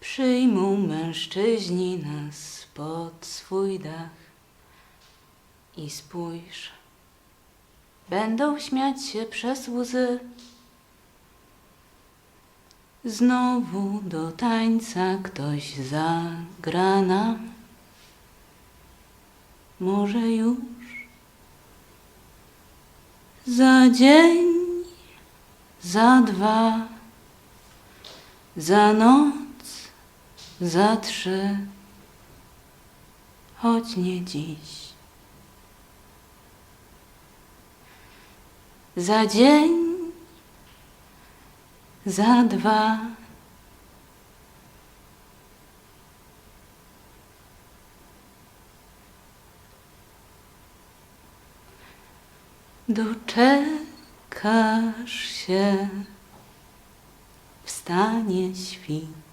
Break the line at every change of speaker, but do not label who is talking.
Przyjmą mężczyźni nas pod swój dach i spójrz, będą śmiać się przez łzy. Znowu do tańca ktoś zagra nam. Może już za dzień, za dwa, za noc, za trzy, choć nie dziś. Za dzień, za dwa, doczekasz się, wstanie świt.